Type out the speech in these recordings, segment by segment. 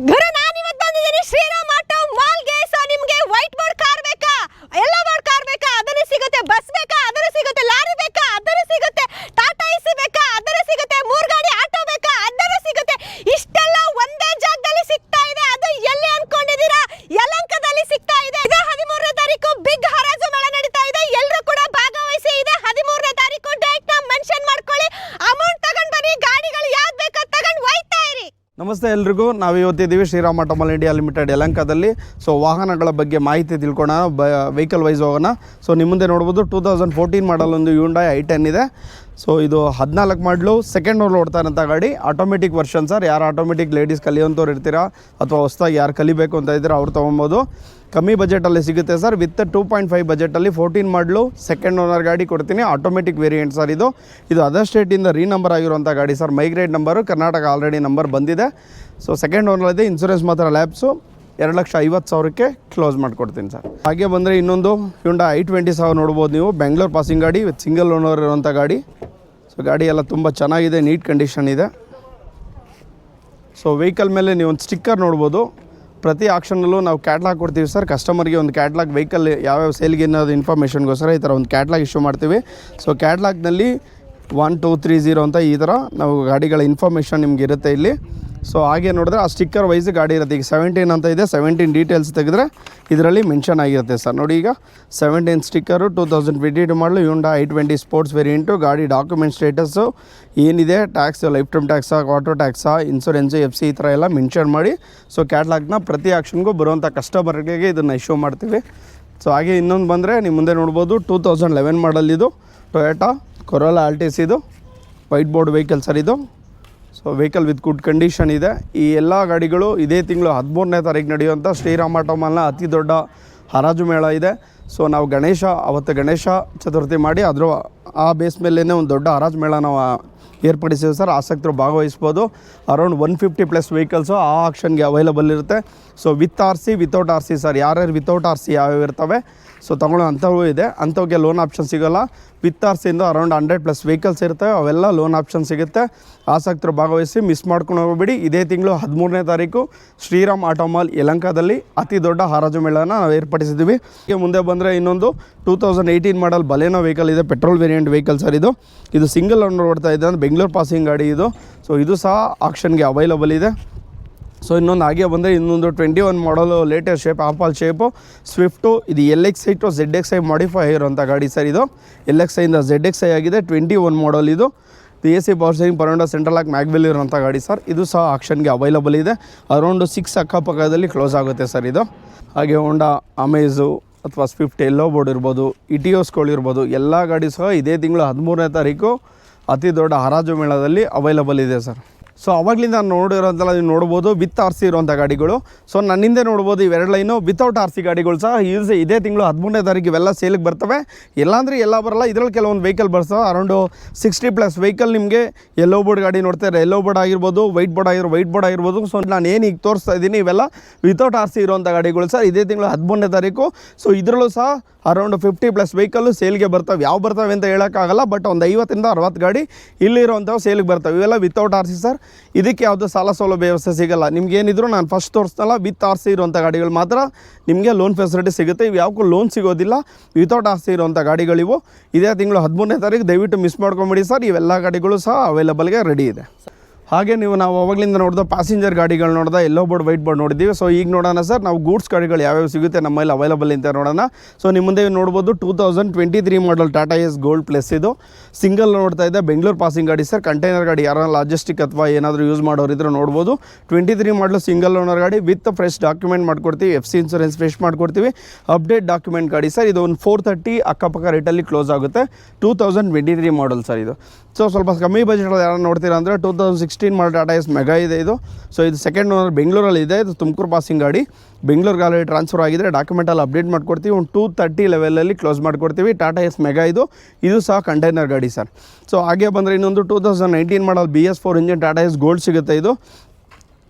ઘરે ನಮಸ್ತೆ ಎಲ್ರಿಗೂ. ನಾವು ಇವತ್ತಿದ್ದೀವಿ ಶ್ರೀರಾಮ ಟಮಲ್ ಇಂಡಿಯಾ ಲಿಮಿಟೆಡ್ ಯಲಂಕದಲ್ಲಿ. ಸೊ, ವಾಹನಗಳ ಬಗ್ಗೆ ಮಾಹಿತಿ ತಿಳ್ಕೊಳ್ಳೋಣ ಬ ವೆಹಿಕಲ್ ವೈಸ್ ಹೋಗೋಣ. ಸೊ ನಿಮ್ಮ ಮುಂದೆ ನೋಡ್ಬೋದು ಟೂ ತೌಸಂಡ್ ಫೋರ್ಟೀನ್ ಮಾಡಲ್ ಒಂದು ಯುಂಡಾಯ್ ಐ ಟೆನ್ ಇದೆ. ಸೊ, ಇದು ಹದಿನಾಲ್ಕು ಮಾಡಲು ಸೆಕೆಂಡ್ ಓರ್ ಓಡ್ತಾ ಇರೋಂಥ ಗಾಡಿ. Automatic version sir. ಯಾರು ಆಟೋಮೆಟಿಕ್ ಲೇಡೀಸ್ ಕಲಿಯೋಂಥವ್ರು ಇರ್ತೀರಾ ಅಥವಾ ಹೊಸ್ದಾಗಿ ಯಾರು ಕಲಿಬೇಕು ಅಂತ ಇದ್ದೀರಾ ಅವ್ರು ತೊಗೊಬೋದು. ಕಮ್ಮಿ ಬಜೆಟಲ್ಲಿ ಸಿಗುತ್ತೆ sir. With two point five ಬಜೆಟಲ್ಲಿ fourteen model second owner ಗಾಡಿ ಕೊಡ್ತೀನಿ. ಆಟೋಮೆಟಿಕ್ ವೇರಿಯಂಟ್ ಸರ್ ಇದು. ಇದು ಅದರ್ ಸ್ಟೇಟಿಂದ ರೀ ನಂಬರ್ ಆಗಿರುವಂಥ ಗಾಡಿ sir. Migrate number Karnataka already number ಬಂದಿದೆ. ಸೊ ಸೆಕೆಂಡ್ ಓನರ್ ಇದೆ ಇನ್ಸೂರೆನ್ಸ್ ಮಾತ್ರ ಲ್ಯಾಬ್ಸು ಎರಡು ಲಕ್ಷ ಐವತ್ತು ಸಾವಿರಕ್ಕೆ ಕ್ಲೋಸ್ ಮಾಡಿಕೊಡ್ತೀನಿ ಸರ್. ಹಾಗೆ ಬಂದರೆ ಇನ್ನೊಂದು ಹಿಂಡ ಐ ಟ್ವೆಂಟಿ ಸಾವಿರ ನೋಡ್ಬೋದು ನೀವು. ಬೆಂಗಳೂರು ಪಾಸಿಂಗ್ ಗಾಡಿ ವಿತ್ ಸಿಂಗಲ್ ಓನರ್ ಇರುವಂಥ ಗಾಡಿ. ಸೊ ಗಾಡಿ ಎಲ್ಲ ತುಂಬ ಚೆನ್ನಾಗಿದೆ ನೀಟ್ ಕಂಡೀಷನ್ ಇದೆ. ಸೊ ವೆಹಿಕಲ್ ಮೇಲೆ ನೀವು ಒಂದು ಸ್ಟಿಕ್ಕರ್ ನೋಡ್ಬೋದು. ಪ್ರತಿ ಆಕ್ಷನಲ್ಲೂ ನಾವು ಕ್ಯಾಟ್ಲಾಗ್ ಕೊಡ್ತೀವಿ ಸರ್. ಕಸ್ಟಮರ್ಗೆ ಒಂದು ಕ್ಯಾಟ್ಲಾಗ್ ವೆಹಿಕಲ್ ಯಾವ್ಯಾವ ಸೇಲ್ಗೆ ಅನ್ನೋದು ಇನ್ಫಾರ್ಮೇಷನ್ಗೋಸ್ಕರ ಈ ಥರ ಒಂದು ಕ್ಯಾಟ್ಲಾಗ್ ಇಶ್ಯೂ ಮಾಡ್ತೀವಿ. ಸೊ ಕ್ಯಾಟ್ಲಾಗ್ನಲ್ಲಿ ಒನ್ ಟೂ ತ್ರೀ ಝೀರೋ ಅಂತ ಈ ಥರ ನಾವು ಗಾಡಿಗಳ ಇನ್ಫಾರ್ಮೇಷನ್ ನಿಮ್ಗೆ ಇರುತ್ತೆ ಇಲ್ಲಿ. ಸೊ ಹಾಗೆ ನೋಡಿದ್ರೆ ಆ ಸ್ಟಿಕ್ಕರ್ ವೈಸ್ ಗಾಡಿ ಇರುತ್ತೆ. ಈಗ ಸೆವೆಂಟೀನ್ ಅಂತ ಇದೆ. ಸೆವೆಂಟೀನ್ ಡೀಟೇಲ್ಸ್ ತೆಗೆದ್ರೆ ಇದರಲ್ಲಿ ಮೆನ್ಷನ್ ಆಗಿರುತ್ತೆ ಸರ್. ನೋಡಿ ಈಗ seventeen sticker two thousand twenty two model Hyundai I twenty sports variant ಗಾಡಿ ಡಾಕ್ಯುಮೆಂಟ್ ಸ್ಟೇಟಸ್ಸು ಏನಿದೆ? ಟ್ಯಾಕ್ಸ್ ಲೈಫ್ ಟೈಮ್ ಟ್ಯಾಕ್ಸಾ ಆಟೋ ಟ್ಯಾಕ್ಸಾ ಇನ್ಸೂರೆನ್ಸು ಎಫ್ ಸಿ ಈ ಥರ ಎಲ್ಲ ಮೆನ್ಷನ್ ಮಾಡಿ. ಸೊ ಕ್ಯಾಟ್ಲಾಗ್ನ ಪ್ರತಿ ಆಕ್ಷನ್ಗೂ ಬರುವಂಥ ಕಸ್ಟಮರ್ಗೆ ಇದನ್ನು ಇಶ್ಯೂ ಮಾಡ್ತೀವಿ. ಸೊ ಹಾಗೆ ಇನ್ನೊಂದು ಬಂದರೆ ನಿಮ್ಮ ಮುಂದೆ ನೋಡ್ಬೋದು ಟೂ ತೌಸಂಡ್ ಲೆವೆನ್ ಮಾಡಲ್ ಇದು. ಟೊಯೋಟಾ ಕೊರೋಲಾ ಆಲ್ಟಿಸ್ ಇದು. ವೈಟ್ ಬೋರ್ಡ್ ವೆಹಿಕಲ್ ಸರ್ ಇದು. So vehicle with good condition ಇದೆ. ಈ ಎಲ್ಲ ಗಾಡಿಗಳು ಇದೇ ತಿಂಗಳು ಹದಿಮೂರನೇ ತಾರೀಕು ನಡೆಯುವಂಥ ಶ್ರೀರಾಮ ಟೋಮಲ್ನ ಅತಿ ದೊಡ್ಡ ಹರಾಜು ಮೇಳ ಇದೆ. ಸೊ ನಾವು ಗಣೇಶ, ಅವತ್ತು ಗಣೇಶ ಚತುರ್ಥಿ ಮಾಡಿ ಅದರ ಆ ಬೇಸ್ ಮೇಲೇ ಒಂದು ದೊಡ್ಡ ಹರಾಜು ಮೇಳ ನಾವು ಏರ್ಪಡಿಸಿದ್ವಿ ಸರ್. ಆಸಕ್ತರು ಭಾಗವಹಿಸ್ಬೋದು. Around one fifty plus vehicles ಆ ಆಕ್ಷನ್ಗೆ ಅವೈಲಬಲ್ ಇರುತ್ತೆ. So with R C without R C sir ಯಾರ್ಯಾರು ವಿತೌಟ್ ಆರ್ ಸಿ ಯಾವ್ಯಾವ ಇರ್ತವೆ ಸೊ ತೊಗೊಳ್ಳೋ ಅಂಥವು ಇದೆ. ಅಂಥವ್ಗೆ ಲೋನ್ ಆಪ್ಷನ್ ಸಿಗೋಲ್ಲ. ವಿತ್ ಆರ್ ಸಿಂದ ಅರೌಂಡ್ ಹಂಡ್ರೆಡ್ ಪ್ಲಸ್ ವೆಹಿಕಲ್ಸ್ ಇರ್ತವೆ ಅವೆಲ್ಲ ಲೋನ್ ಆಪ್ಷನ್ ಸಿಗುತ್ತೆ. ಆಸಕ್ತರು ಭಾಗವಹಿಸಿ ಮಿಸ್ ಮಾಡ್ಕೊಂಡು ಹೋಗಬೇಡಿ. ಇದೇ ತಿಂಗಳು ಹದಿಮೂರನೇ ತಾರೀಕು ಶ್ರೀರಾಮ್ ಆಟೋಮಾಲ್ ಯಲಂಕಾದಲ್ಲಿ ಅತಿ ದೊಡ್ಡ ಹರಾಜು ಮೇಳನ ನಾವು ಏರ್ಪಡಿಸಿದ್ದೀವಿ. ಈಗ ಮುಂದೆ ಬಂದರೆ ಇನ್ನೊಂದು two thousand eighteen model Baleno vehicle ಇದೆ. ಪೆಟ್ರೋಲ್ ವೇರಿಯಂಟ್ ವೆಹಿಕಲ್ ಸರ್ ಇದು. ಇದು ಸಿಂಗಲ್ ಓನರ್ ಓಡ್ತಾ ಇದೆ. ಅಂದರೆ ಬೆಂಗಳೂರು ಪಾಸಿಂಗ್ ಗಾಡಿ ಇದು. ಸೊ ಇದು ಸಹ ಆಕ್ಷನ್ಗೆ ಅವೈಲಬಲ್ ಇದೆ. ಸೊ ಇನ್ನೊಂದು ಹಾಗೆ ಬಂದರೆ ಇನ್ನೊಂದು twenty one model latest shape Apple shape Swift ಇದು L X I to Z X I modify ಇರೋಂಥ ಗಾಡಿ ಸರ್ ಇದು. ಎಲ್ ಎಕ್ಸ್ ಐಯಿಂದ ಝೆಡ್ ಎಕ್ಸ್ ಐ ಆಗಿದೆ ಟ್ವೆಂಟಿ ಒನ್ ಮಾಡಲ್ ಇದು P S C power steering ಪರೌಂಡ central ಆಗಿ mag wheel ಇರುವಂಥ ಗಾಡಿ ಸರ್. ಇದು ಸಹ ಆಕ್ಷನ್ಗೆ ಅವೈಲಬಲ್ ಇದೆ. ಅರೌಂಡು ಸಿಕ್ಸ್ ಅಕ್ಕಪಕ್ಕದಲ್ಲಿ ಕ್ಲೋಸ್ ಆಗುತ್ತೆ ಸರ್ ಇದು. ಹಾಗೆ ಹೋಂಡಾ ಅಮೇಝು ಅಥವಾ ಸ್ವಿಫ್ಟ್ ಎಲ್ಲೋ ಬೋರ್ಡ್ ಇರ್ಬೋದು ಇಟಿಯೋಸ್ಗಳು ಇರ್ಬೋದು, ಎಲ್ಲ ಗಾಡಿ ಸಹ ಇದೇ ತಿಂಗಳು ಹದಿಮೂರನೇ ತಾರೀಕು ಅತಿ ದೊಡ್ಡ ಹರಾಜು ಮೇಳದಲ್ಲಿ ಅವೈಲಬಲ್ ಇದೆ ಸರ್. ಸೊ ಅವಾಗಲಿಂದ ನೋಡಿರೋದೆಲ್ಲ ನೀವು ನೋಡ್ಬೋದು ವಿತ್ ಆರ್ ಸಿ ಇರುವಂಥ ಗಾಡಿಗಳು. ಸೊ ನನ್ನಿಂದೆ ನೋಡ್ಬೋದು ಇವೆರಡು ಲೈನು ವಿತೌಟ್ ಆರ್ ಸಿ ಗಾಡಿಗಳು ಸಹ. ಯೂಸ್ ಇದೇ ತಿಂಗಳು ಹದಿಮೂರನೇ ತಾರೀಕು ಇವೆಲ್ಲ ಸೇಲಿಗೆ ಬರ್ತವೆ. ಇಲ್ಲಾಂದರೆ ಎಲ್ಲ ಬರಲ್ಲ. ಇದರಲ್ಲಿ ಕೆಲವೊಂದು ವೆಹಿಕಲ್ ಬರ್ತವೆ ಅರೌಂಡು ಸಿಕ್ಸ್ಟಿ ಪ್ಲಸ್ ವೆಹಿಕಲ್ ನಿಮಗೆ ಎಲ್ಲೋ ಬೋರ್ಡ್ ಗಾಡಿ ನೋಡ್ತಾರೆ ಎಲ್ಲೋ ಬೋರ್ಡ್ ಆಗಿರ್ಬೋದು ವೈಟ್ ಬೋರ್ಡ್ ಆಗಿರೋ ವೈಟ್ ಬೋರ್ಡ್ ಆಗಿರ್ಬೋದು. ಸೊ ನಾನು ಏನು ಈಗ ತೋರಿಸ್ತಾ ಇದ್ದೀನಿ ಇವೆಲ್ಲ ವಿತೌಟ್ ಆರ್ ಸಿ ಇರುವಂಥ ಗಾಡಿಗಳು ಸರ್ ಇದೇ ತಿಂಗಳು ಹದಿಮೂರನೇ ತಾರೀಕು. ಸೊ ಇದರಲ್ಲೂ ಸಹ ಅರೌಂಡ್ ಫಿಫ್ಟಿ ಪ್ಲಸ್ ವೆಹಿಕಲ್ಲು ಸೇಲ್ಗೆ ಬರ್ತವೆ. ಯಾವ ಬರ್ತವೆ ಅಂತ ಹೇಳೋಕ್ಕಾಗಲ್ಲ ಬಟ್ ಒಂದು ಐವತ್ತರಿಂದ ಅರವತ್ತು ಗಾಡಿ ಇಲ್ಲಿರುವಂಥವು ಸೇಲ್ಗೆ ಬರ್ತವೆ. ಇವೆಲ್ಲ ವಿತೌಟ್ ಆರ್ ಸಿ ಸರ್. ಇದಕ್ಕೆ ಯಾವುದೋ ಸಾಲ ಸೌಲಭ್ಯ ವ್ಯವಸ್ಥೆ ಸಿಗಲ್ಲ. ನಿಮ್ಗೇನಿದ್ರು ನಾನು ಫಸ್ಟ್ ತೋರಿಸ್ತಲ್ಲ ವಿತ್ ಆರ್ ಸಿ ಇರುವಂಥ ಗಾಡಿಗಳು ಮಾತ್ರ ನಿಮಗೆ ಲೋನ್ ಫೆಸಿಲಿಟಿ ಸಿಗುತ್ತೆ. ಇವು ಯಾವಕ್ಕೂ ಲೋನ್ ಸಿಗೋದಿಲ್ಲ. ವಿತೌಟ್ ಆರ್ ಸಿ ಇರುವಂಥ ಗಾಡಿಗಳಿವು ಇದೇ ತಿಂಗಳು ಹದಿಮೂರನೇ ತಾರೀಕು ದಯವಿಟ್ಟು ಮಿಸ್ ಮಾಡ್ಕೊಂಬಿಡಿ ಸರ್. ಇವೆಲ್ಲ ಗಾಡಿಗಳು ಸಹ ಅವೈಲೇಬಲ್ಗೆ ರೆಡಿ ಇದೆ. ಹಾಗೆ ನೀವು ನಾವು ಅವಾಗಲಿಂದ ನೋಡಿದ ಪ್ಯಾಸೆಂಜರ್ ಗಾಡಿಗಳು ನೋಡಿದ ಎಲ್ಲೋ ಬೋರ್ಡ್ ವೈಟ್ ಬೋರ್ಡ್ ನೋಡಿದ್ದೀವಿ. ಸೊ ಈಗ ನೋಡೋಣ ಸರ್ ನಾವು ಗೂಡ್ಸ್ ಗಾಡಿಗಳು ಯಾವ್ಯಾವ ಸಿಗುತ್ತೆ ನಮ್ಮಲ್ಲಿ ಅವೈಲಬಲ್ ಅಂತ ನೋಡೋಣ. ಸೊ ನಿಮ್ಮ ಮುಂದೆ ನೋಡ್ಬೋದು two thousand twenty three model Tata Ace gold plus ಇದು. ಸಿಂಗಲ್ ನೋಡ್ತಾ ಇದೆ ಬೆಂಗಳೂರು ಪಾಸಿಂಗ್ ಗಾಡಿ ಸರ್ ಕಂಟೈನರ್ ಗಾಡಿ ಯಾರು ಲಾಜಿಸ್ಟಿಕ್ ಅಥವಾ ಏನಾದರೂ ಯೂಸ್ ಮಾಡೋರು ಇದ್ರೆ ನೋಡ್ಬೋದು. Twenty three model single owner ಗಾಡಿ ವಿತ್ ಫ್ರೆಶ್ ಡಾಕ್ಯುಮೆಂಟ್ ಮಾಡ್ಕೊಡ್ತೀವಿ ಎಫ್ ಸಿ ಇನ್ಸೂರೆನ್ಸ್ ಫ್ರೆಶ್ ಮಾಡ್ಕೊಡ್ತೀವಿ. ಅಪ್ಡೇಟ್ ಡಾಕ್ಯುಮೆಂಟ್ ಗಾಡಿ ಸರ್ ಇದು ಒಂದು ಫೋರ್ ತರ್ಟಿ ಅಕ್ಕಪಕ್ಕ ರೇಟಲ್ಲಿ ಕ್ಲೋಸ್ ಆಗುತ್ತೆ. Two thousand twenty three model sir ಇದು. ಸೊ ಸ್ವಲ್ಪ ಕಮ್ಮಿ ಬಜೆಟಲ್ಲಿ ಯಾರು ನೋಡ್ತೀರಾ ಅಂದರೆ two thousand sixteen model Tata Ace mega ಇದೆ ಇದು. ಸೊ ಇದು ಸೆಕೆಂಡ್ ಓನರ್ ಬೆಂಗಳೂರಲ್ಲಿ ಇದೆ. ಇದು ತುಮಕೂರು ಪಾಸಿಂಗ್ ಗಾಡಿ. ಬೆಂಗಳೂರಿಗೆ ಆಲ್ರೆಡಿ ಟ್ರಾನ್ಸ್ಫರ್ ಆಗಿದೆ ಡಾಕ್ಯುಮೆಂಟಲ್ಲಿ ಅಪ್ಡೇಟ್ ಮಾಡ್ಕೊಡ್ತೀವಿ. ಒಂದು ಟೂ ತರ್ಟಿ ಲೆವೆಲಲ್ಲಿ ಕ್ಲೋಸ್ ಮಾಡ್ಕೊಡ್ತೀವಿ. ಟಾಟಾ ಎಸ್ ಮೆಗಾ ಇದು. ಇದು ಸಹ ಕಂಟೈನರ್ ಗಾಡಿ ಸರ್. ಸೊ ಹಾಗೆ ಬಂದರೆ ಇನ್ನೊಂದು two thousand nineteen model B S four engine Tata Ace gold ಸಿಗುತ್ತೆ ಇದು.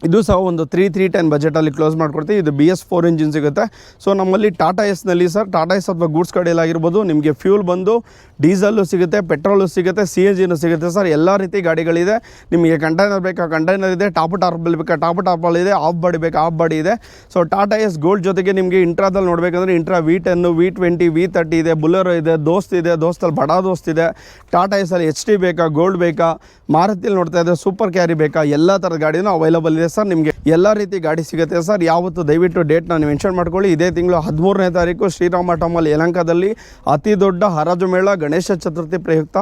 ಇದು ಸಹ ಒಂದು ತ್ರೀ ತ್ರೀ ಟೆನ್ ಬಜೆಟಲ್ಲಿ ಕ್ಲೋಸ್ ಮಾಡ್ಕೊಡ್ತೀವಿ. ಇದು ಬಿ ಎಸ್ ಫೋರ್ ಇಂಜಿನ್ ಸಿಗುತ್ತೆ. ಸೊ ನಮ್ಮಲ್ಲಿ ಟಾಟಾ ಎಸ್ನಲ್ಲಿ ಸರ್ ಟಾಟಾ ಎಸ್ ಅಥವಾ ಗೂಡ್ಸ್ ಕಡೆಯಲ್ಲಾಗಿರ್ಬೋದು ನಿಮಗೆ ಫ್ಯೂಲ್ ಬಂದು ಡೀಸಲ್ಲು ಸಿಗುತ್ತೆ ಪೆಟ್ರೋಲು ಸಿಗುತ್ತೆ ಸಿ ಎನ್ ಜಿನೂ ಸಿಗುತ್ತೆ ಸರ್ ಎಲ್ಲ ರೀತಿ ಗಾಡಿಗಳಿದೆ. ನಿಮಗೆ ಕಂಟೈನರ್ ಬೇಕಾ ಕಂಟೈನರ್ ಇದೆ. ಟಾಪ್ ಟಾರ್ಬಲ್ ಬೇಕಾ ಟಾಪ್ ಟಾರ್ಬಲ್ ಇದೆ. ಆಫ್ ಬಾಡಿ ಬೇಕಾ ಆಫ್ ಬಾಡಿ ಇದೆ. ಸೊ ಟಾಟಾ ಎಸ್ ಗೋಲ್ಡ್ ಜೊತೆಗೆ ನಿಮಗೆ ಇಂಟ್ರಾದಲ್ಲಿ ನೋಡಬೇಕಂದ್ರೆ Intra V ten V twenty V thirty ಇದೆ. ಬುಲೆರೋ ಇದೆ ದೋಸ್ತ್ ಇದೆ ದೋಸ್ತಲ್ಲಿ ಬಡಾ ದೋಸ್ತ್ ಇದೆ. ಟಾಟಾ ಎಸ್ಸಲ್ಲಿ ಎಚ್ ಟಿ ಬೇಕಾ ಗೋಲ್ಡ್ ಬೇಕಾ ಮಾರುತಿಲಿ ನೋಡ್ತಾ ಇದ್ದರೆ ಸೂಪರ್ ಕ್ಯಾರಿ ಬೇಕಾ, ಎಲ್ಲ ಥರದ ಗಾಡಿನೂ ಅವೈಲಬಲ್ ಇದೆ. ಸರ್ ನಿಮಗೆ ಎಲ್ಲ ರೀತಿ ಗಾಡಿ ಸಿಗುತ್ತೆ. ಸರ್, ಯಾವತ್ತು ದಯವಿಟ್ಟು ಡೇಟ್ ನಾನು ಮೆನ್ಷನ್ ಮಾಡ್ಕೊಳ್ಳಿ. ಇದೇ ತಿಂಗಳು ಹದಿಮೂರನೇ ತಾರೀಕು ಶ್ರೀರಾಮ ಟಮಲ್ ಯಲಂಕದಲ್ಲಿ ಅತಿ ದೊಡ್ಡ ಹರಾಜು ಮೇಳ ಗಣೇಶ ಚತುರ್ಥಿ ಪ್ರಯುಕ್ತ.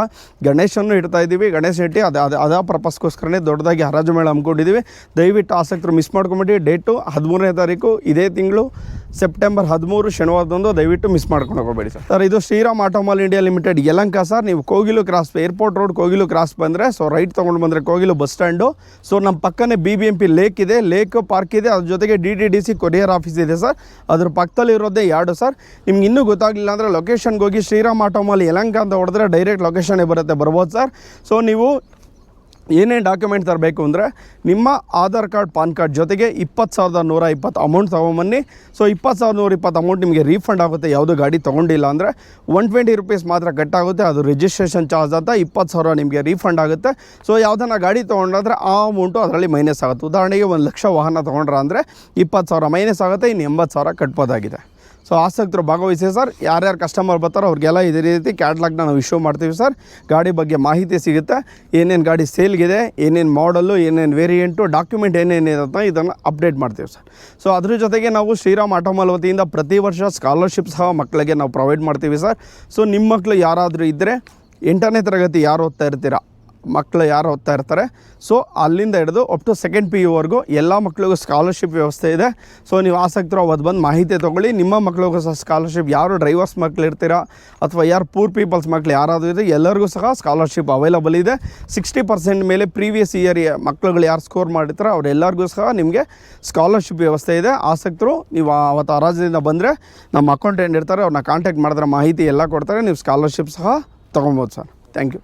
ಗಣೇಶನ್ನು ಇಡ್ತಾ ಇದ್ದೀವಿ. ಗಣೇಶ ಇಟ್ಟು ಅದ, ಅದು, ಅದ ಪರ್ಪಸ್ಗೋಸ್ಕರನೇ ದೊಡ್ಡದಾಗಿ ಹರಾಜು ಮೇಳ ಹಮ್ಮಿಕೊಂಡಿದ್ದೀವಿ. ದಯವಿಟ್ಟು ಆಸಕ್ತರು ಮಿಸ್ ಮಾಡ್ಕೊಂಬಿಟ್ಟು ಡೇಟು ಹದಿಮೂರನೇ ತಾರೀಕು, ಇದೇ ತಿಂಗಳು ಸೆಪ್ಟೆಂಬರ್ ಹದಿಮೂರು ಶನಿವಾರದಂದು ದಯವಿಟ್ಟು ಮಿಸ್ ಮಾಡ್ಕೊಂಡು ಹೋಗಬೇಡಿ ಸರ್. ಸರ್, ಇದು Shriram automall India limited. Yelahanka sir, ನೀವು Kogilu cross airport road Kogilu cross ಬಂದರೆ ಸೊ ರೈಟ್ ತೊಗೊಂಡು ಬಂದರೆ ಕೋಗಿಲು ಬಸ್ ಸ್ಟ್ಯಾಂಡು ಸೊ ನಮ್ಮ ಪಕ್ಕನೇ ಬಿ ಬಿ ಎಂ ಲೇಕ್ ಇದೆ. ಲೇಕ್ ಪಾರ್ಕ್ ಇದೆ. ಅದ್ರ ಜೊತೆಗೆ D D D C courier office ಇದೆ ಸರ್. ಅದ್ರ ಪಕ್ಕದಲ್ಲಿ ಇರೋದೇ ಯಾರ್ಡು ಸರ್? ನಿಮ್ಗೆ ಇನ್ನೂ ಗೊತ್ತಾಗಲಿಲ್ಲ ಅಂದರೆ ಲೊಕೇಶನ್ಗೆ ಹೋಗಿ ಶ್ರೀರಾಮ್ ಆಟೋಮಲ್ಲಿ ಯಲಂಕ ಅಂತ ಹೊಡೆದ್ರೆ ಡೈರೆಕ್ಟ್ ಲೊಕೇಶನ್ಗೆ ಬರುತ್ತೆ. ಬರ್ಬೋದು ಸರ್. ಸೊ ನೀವು ಏನೇನು ಡಾಕ್ಯುಮೆಂಟ್ ತರಬೇಕು ಅಂದರೆ ನಿಮ್ಮ ಆಧಾರ್ ಕಾರ್ಡ್, ಪಾನ್ ಕಾರ್ಡ್ ಜೊತೆಗೆ ಇಪ್ಪತ್ತು ಸಾವಿರದ ನೂರ ಇಪ್ಪತ್ತು ಅಮೌಂಟ್ ತೊಗೊಂಬನ್ನಿ. ಸೊ ಇಪ್ಪತ್ತು ಸಾವಿರದ ನೂರ ಇಪ್ಪತ್ತು ಅಮೌಂಟ್ ನಿಮಗೆ ರೀಫಂಡ್ ಆಗುತ್ತೆ. ಯಾವುದೋ ಗಾಡಿ ತೊಗೊಂಡಿಲ್ಲ ಅಂದರೆ ಒನ್ ಟ್ವೆಂಟಿ ರುಪೀಸ್ ಮಾತ್ರ ಕಟ್ಟಾಗುತ್ತೆ ಅದು ರಿಜಿಸ್ಟ್ರೇಷನ್ ಚಾರ್ಜ್ ಅಂತ ಇಪ್ಪತ್ತು ಸಾವಿರ ನಿಮಗೆ ರೀಫಂಡ್ ಆಗುತ್ತೆ. ಸೊ ಯಾವುದನ್ನ ಗಾಡಿ ತೊಗೊಂಡ್ರೆ ಆ ಅಮೌಂಟು ಅದರಲ್ಲಿ ಮೈನಸ್ ಆಗುತ್ತೆ. ಉದಾಹರಣೆಗೆ ಒಂದು ಲಕ್ಷ ವಾಹನ ತೊಗೊಂಡ್ರೆ ಅಂದರೆ ಇಪ್ಪತ್ತು ಸಾವಿರ ಮೈನಸ್ ಆಗುತ್ತೆ. ಇನ್ನು ಎಂಬತ್ತು ಸಾವಿರ ಕಟ್ಬೋದಾಗಿದೆ ಸೊ ಆಸಕ್ತರು ಭಾಗವಹಿಸಿ ಸರ್. ಯಾರ್ಯಾರು ಕಸ್ಟಮರ್ ಬರ್ತಾರೋ ಅವ್ರಿಗೆಲ್ಲ ಇದೇ ರೀತಿ ಕ್ಯಾಟ್ಲಾಗ್ನ ನಾವು ಇಶ್ಯೂ ಮಾಡ್ತೀವಿ ಸರ್. ಗಾಡಿ ಬಗ್ಗೆ ಮಾಹಿತಿ ಸಿಗುತ್ತೆ. ಏನೇನು ಗಾಡಿ ಸೇಲ್ಗಿದೆ ಏನೇನು ಮಾಡಲ್ಲು ಏನೇನು ವೇರಿಯೆಂಟು ಡಾಕ್ಯುಮೆಂಟ್ ಏನೇನಿರುತ್ತೆ ಇದನ್ನು ಅಪ್ಡೇಟ್ ಮಾಡ್ತೀವಿ ಸರ್. ಸೊ ಅದ್ರ ಜೊತೆಗೆ ನಾವು ಶ್ರೀರಾಮ್ ಆಟೋಮಾಲ್ ವತಿಯಿಂದ ಪ್ರತಿ ವರ್ಷ ಸ್ಕಾಲರ್ಶಿಪ್ ಸಹ ಮಕ್ಕಳಿಗೆ ನಾವು ಪ್ರೊವೈಡ್ ಮಾಡ್ತೀವಿ ಸರ್. ಸೊ ನಿಮ್ಮ ಮಕ್ಕಳು ಯಾರಾದರೂ ಇದ್ದರೆ ಎಂಟನೇ ತರಗತಿ ಯಾರು ಓದ್ತಾ ಇರ್ತೀರಾ? ಮಕ್ಕಳು ಯಾರು ಓದ್ತಾ ಇರ್ತಾರೆ. ಸೊ ಅಲ್ಲಿಂದ ಹಿಡಿದು ಅಪ್ ಟು ಸೆಕೆಂಡ್ ಪಿ ಯುವರೆಗೂ ಎಲ್ಲ ಮಕ್ಕಳಿಗೂ ಸ್ಕಾಲರ್ಶಿಪ್ ವ್ಯವಸ್ಥೆ ಇದೆ. ಸೊ ನೀವು ಆಸಕ್ತರು ಅವತ್ತು ಬಂದು ಮಾಹಿತಿ ತೊಗೊಳ್ಳಿ. ನಿಮ್ಮ ಮಕ್ಕಳಿಗೂ ಸಹ ಸ್ಕಾಲರ್ಶಿಪ್ ಯಾರು ಡ್ರೈವರ್ಸ್ ಮಕ್ಕಳು ಇರ್ತೀರಾ ಅಥವಾ ಯಾರು ಪೂರ್ ಪೀಪಲ್ಸ್ ಮಕ್ಕಳು ಯಾರಾದರೂ ಇದೆ ಎಲ್ಲರಿಗೂ ಸಹ ಸ್ಕಾಲರ್ಶಿಪ್ ಅವೈಲಬಲ್ ಇದೆ. ಸಿಕ್ಸ್ಟಿ ಪರ್ಸೆಂಟ್ ಮೇಲೆ ಪ್ರೀವಿಯಸ್ ಇಯರ್ ಮಕ್ಕಳುಗಳು ಯಾರು ಸ್ಕೋರ್ ಮಾಡಿರ್ತಾರೆ ಅವರೆಲ್ಲರಿಗೂ ಸಹ ನಿಮಗೆ ಸ್ಕಾಲರ್ಶಿಪ್ ವ್ಯವಸ್ಥೆ ಇದೆ. ಆಸಕ್ತರು, ನೀವು ಅವತ್ತು ರಾಜ್ಯದಿಂದ ಬಂದರೆ ನಮ್ಮ ಅಕೌಂಟೆಂಟ್ ಇರ್ತಾರೆ ಅವ್ರನ್ನ ಕಾಂಟ್ಯಾಕ್ಟ್ ಮಾಡಿದ್ರೆ ಮಾಹಿತಿ ಎಲ್ಲ ಕೊಡ್ತಾರೆ. ನೀವು ಸ್ಕಾಲರ್ಶಿಪ್ ಸಹ ತೊಗೊಬೋದು ಸರ್. Thank you